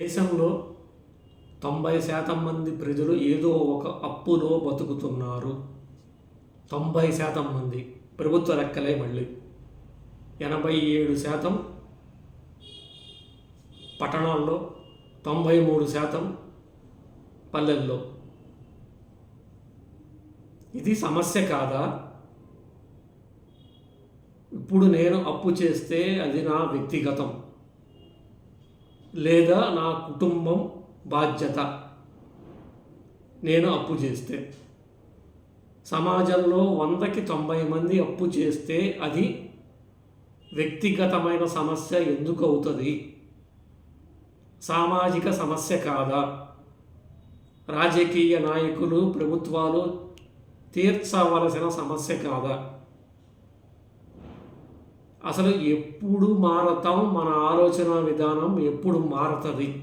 దేశంలో తొంభై శాతం మంది ప్రజలు ఏదో ఒక అప్పులో బతుకుతున్నారు. తొంభై శాతం మంది ప్రభుత్వ లెక్కలే మళ్ళీ. ఎనభై ఏడు శాతం పట్టణాల్లో తొంభై మూడు శాతం పల్లెల్లో. ఇది సమస్య కాదా? ఇప్పుడు నేను అప్పు చేస్తే అది నా వ్యక్తిగతం. లేదా నా కుటుంబం బాధ్యత. నేను అప్పు చేస్తే. సమాజంలో వందకి తొంభై మంది అప్పు చేస్తే అది వ్యక్తిగతమైన సమస్య ఎందుకు అవుతుంది? సామాజిక సమస్య కాదా? రాజకీయ నాయకులు ప్రభుత్వాలు తీర్చవలసిన సమస్య కాదా? అసలు ఎప్పుడు మారతాం మన ఆలోచన విధానం ఎప్పుడు మారుతుంది?